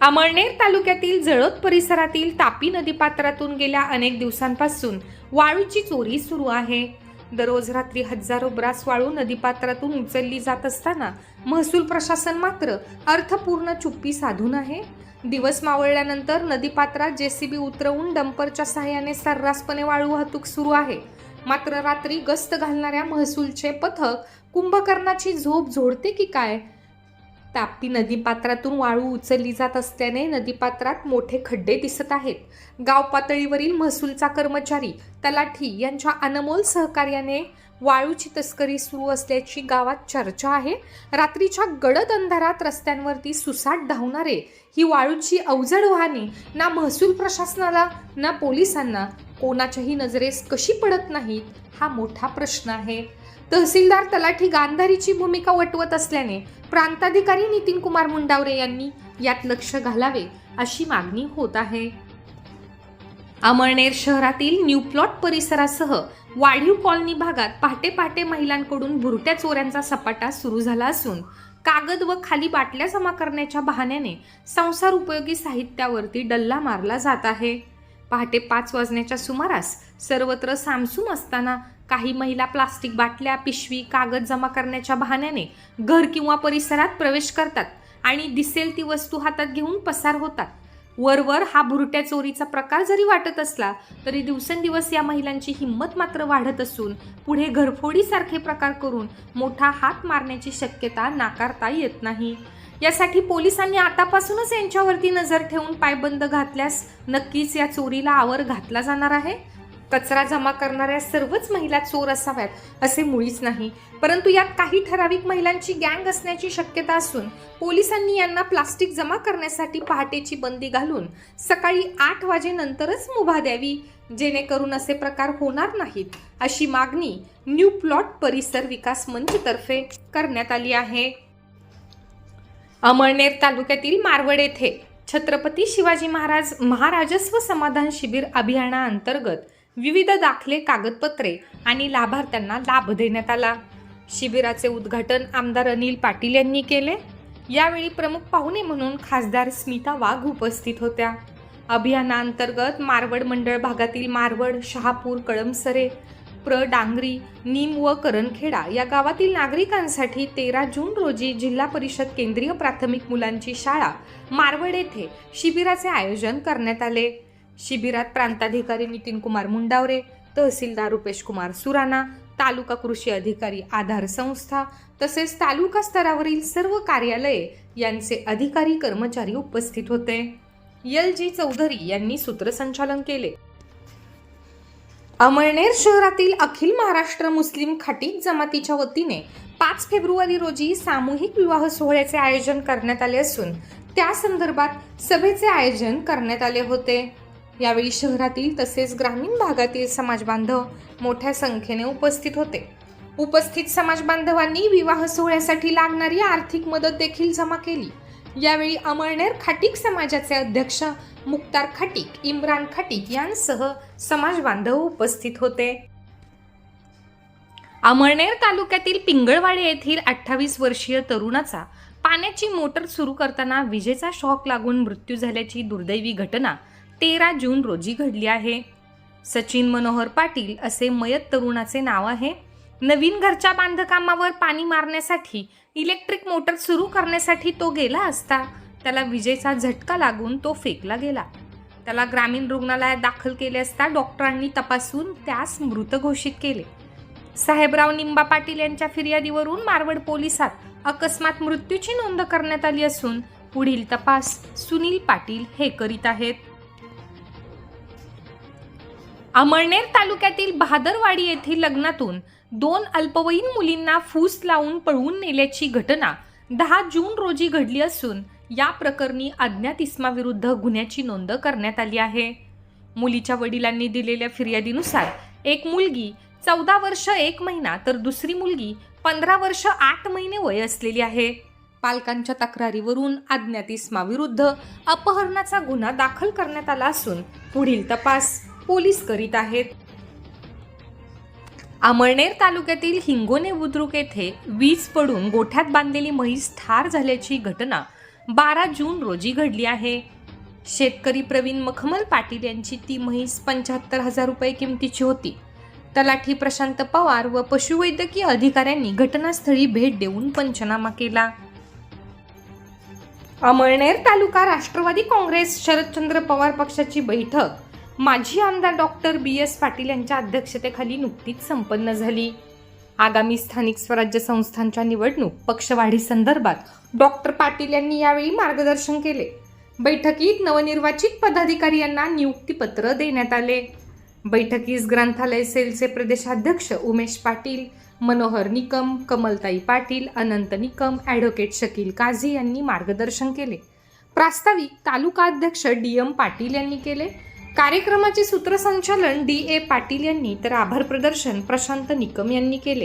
अमळनेर तालुक्यातील जळोद परिसरातील तापी नदीपात्रातून गेल्या अनेक दिवसांपासून वाळूची चोरी सुरू आहे. दररोज रात्री हजारो ब्रास वाळू नदीपात्रातून उचलली जात असताना महसूल प्रशासन मात्र अर्थपूर्ण चुप्पी साधून आहे. दिवस मावळल्यानंतर नदीपात्रात जेसीबी उतरवून डंपरच्या सहाय्याने सर्रासपणे वाळू वाहतूक सुरू आहे. मात्र रात्री गस्त घालणाऱ्या महसूलचे पथक कुंभकर्णाची झोप झोडते की काय? ताप्ती नदीपात्रातून वाळू उचलली जात असल्याने नदीपात्रात मोठे खड्डे दिसत आहेत. गाव पातळीवरील महसूलचा कर्मचारी तलाठी यांच्या अनमोल सहकार्याने वाळूची तस्करी सुरू असल्याची गावात चर्चा आहे. रात्रीच्या गडद अंधारात रस्त्यांवरती सुसाट धावणारे ही वाळूची अवजड वाहने ना महसूल प्रशासनाला ना पोलिसांना कोणाच्याही नजरेस कशी पडत नाहीत? हा मोठा प्रश्न आहे. तहसीलदार तलाठी गांधारीची भूमिका वटवत असल्याने प्रांताधिकारी नितीन कुमार मुंडावरे यांनी यात लक्ष घालावे अशी मागणी होत आहे. अमळनेर शहरातील न्यू प्लॉट परिसरासह वाढीव कॉलनी भागात पहाटे पहाटे महिलांकडून भुरट्या चोऱ्यांचा सपाटा सुरू झाला असून कागद व खाली बाटल्या जमा करण्याच्या बहाण्याने संसार उपयोगी साहित्यावरती डल्ला मारला जात आहे. पहाटे पाच वाजण्याच्या सुमारास सर्वत्र सामसूम असताना काही महिला प्लास्टिक बाटल्या पिशवी कागद जमा करण्याच्या बहाण्याने घर किंवा परिसरात प्रवेश करतात आणि दिसेल ती वस्तू हातात घेऊन पसार होतात. वरवर हा भुरट्या चोरीचा प्रकार जरी वाटत असला तरी दिवसेंदिवस या महिलांची हिंमत मात्र वाढत असून पुढे घरफोडीसारखे प्रकार करून मोठा हात मारण्याची शक्यता नाकारता येत नाही. यासाठी पोलिसांनी आतापासूनच यांच्यावरती नजर ठेवून पायबंद घातल्यास नक्कीच या चोरीला आवर घातला जाणार आहे. कचरा जमा करणाऱ्या सर्वच महिला चोर असाव्यात असे मुळीच नाही. परंतु यात काही ठराविक महिलांची गँग असण्याची शक्यता असून पोलिसांनी यांना प्लास्टिक जमा करण्यासाठी पहाटेची बंदी घालून सकाळी आठ वाजेनंतरच मुभा द्यावी जेणेकरून असे प्रकार होणार नाहीत अशी मागणी न्यू प्लॉट परिसर विकास मंचतर्फे करण्यात आली आहे. अमळनेर तालुक्यातील मारवड येथे छत्रपती शिवाजी महाराज महाराजस्व समाधान शिबिर अभियानाअंतर्गत विविध दाखले कागदपत्रे आणि लाभार्थ्यांना लाभ देण्यात आला. शिबिराचे उद्घाटन आमदार अनिल पाटील यांनी केले. यावेळी प्रमुख पाहुणे म्हणून खासदार स्मिता वाघ उपस्थित होत्या. अभियानाअंतर्गत मारवड मंडळ भागातील मारवड शहापूर कळमसरे प्र डांगरी नीम व करणखेडा या गावातील नागरिकांसाठी तेरा जून रोजी जिल्हा परिषद केंद्रीय प्राथमिक मुलांची शाळा मारवड येथे शिबिराचे आयोजन करण्यात आले. शिबिरात प्रांताधिकारी नितीन कुमार मुंडावरे तहसीलदार रुपेश कुमार सुराणा तालुका कृषी अधिकारी आधार संस्था तसेच तालुका स्तरावरील सर्व कार्यालये यांचे अधिकारी कर्मचारी उपस्थित होते. यल जी चौधरी यांनी सूत्रसंचालन केले. अमळनेर शहरातील अखिल महाराष्ट्र मुस्लिम खटीक जमातीच्या वतीने पाच फेब्रुवारी रोजी सामूहिक विवाह सोहळ्याचे आयोजन करण्यात आले असून त्या संदर्भात सभेचे आयोजन करण्यात आले होते. यावेळी शहरातील तसेच ग्रामीण भागातील समाज बांधव मोठ्या संख्येने उपस्थित होते. उपस्थित समाज बांधवांनी विवाह सोहळ्यासाठी लागणारी आर्थिक मदत देखील जमा केली. यावेळी अमळनेर खाटीक समाजाचे अध्यक्ष मुक्तार खाटीक इम्रान खाटीक यांसह समाज बांधव उपस्थित होते. अमळनेर तालुक्यातील पिंगळवाडी येथील अठ्ठावीस वर्षीय तरुणाचा पाण्याची मोटर सुरू करताना विजेचा शॉक लागून मृत्यू झाल्याची दुर्दैवी घटना तेरा जून रोजी घडली आहे. सचिन मनोहर पाटील असे मयत तरुणाचे नाव आहे. नवीन घरच्या बांधकामावर पाणी मारण्यासाठी इलेक्ट्रिक मोटर सुरू करण्यासाठी तो गेला असता त्याला विजेचा झटका लागून तो फेकला गेला. त्याला ग्रामीण रुग्णालयात दाखल केले असता डॉक्टरांनी तपासून त्यास मृत घोषित केले. साहेबराव निंबा पाटील यांच्या फिर्यादीवरून मारवड पोलिसात अकस्मात मृत्यूची नोंद करण्यात आली असून पुढील तपास सुनील पाटील हे करीत आहेत. अमळनेर तालुक्यातील बहादरवाडी येथील लग्नातून दोन अल्पवयीन मुलींना फूस लावून पळवून नेल्याची घटना दहा जून रोजी घडली असून या प्रकरणी अज्ञात इस्माविरुद्ध गुन्ह्याची नोंद करण्यात आली आहे. मुलीच्या वडिलांनी दिलेल्या फिर्यादीनुसार एक मुलगी चौदा वर्ष एक महिना तर दुसरी मुलगी पंधरा वर्ष आठ महिने वय असलेली आहे. पालकांच्या तक्रारीवरून अज्ञात इस्माविरुद्ध अपहरणाचा गुन्हा दाखल करण्यात आला असून पुढील तपास पोलीस करीत आहेत. अमळनेर तालुक्यातील हिंगोने बुद्रुक येथे वीज पडून गोठ्यात बांधलेली म्हैस ठार झाल्याची घटना बारा जून रोजी घडली आहे. शेतकरी प्रवीण मखमल पाटील यांची ती म्हैस पंच्याहत्तर हजार रुपये किमतीची होती. तलाठी प्रशांत पवार व पशुवैद्यकीय अधिकाऱ्यांनी घटनास्थळी भेट देऊन पंचनामा केला. अमळनेर तालुका राष्ट्रवादी काँग्रेस शरदचंद्र पवार पक्षाची बैठक माजी आमदार डॉक्टर बी एस पाटील यांच्या अध्यक्षतेखाली नुकतीच संपन्न झाली. आगामी स्थानिक स्वराज्य संस्थांच्या निवडणूक पक्षवाढीसंदर्भात डॉक्टर पाटील यांनी यावेळी मार्गदर्शन केले. बैठकीत नवनिर्वाचित पदाधिकारी यांना नियुक्तीपत्र देण्यात आले. बैठकीस ग्रंथालय सेलचे प्रदेशाध्यक्ष उमेश पाटील मनोहर निकम कमलताई पाटील अनंत निकम ॲडव्होकेट शकील काझी यांनी मार्गदर्शन केले. प्रास्ताविक तालुका अध्यक्ष डी एम पाटील यांनी केले. कार्यक्रमाचे सूत्रसंचालन डी ए पाटील यांनी तर आभार प्रदर्शन प्रशांत निकम यांनी केले.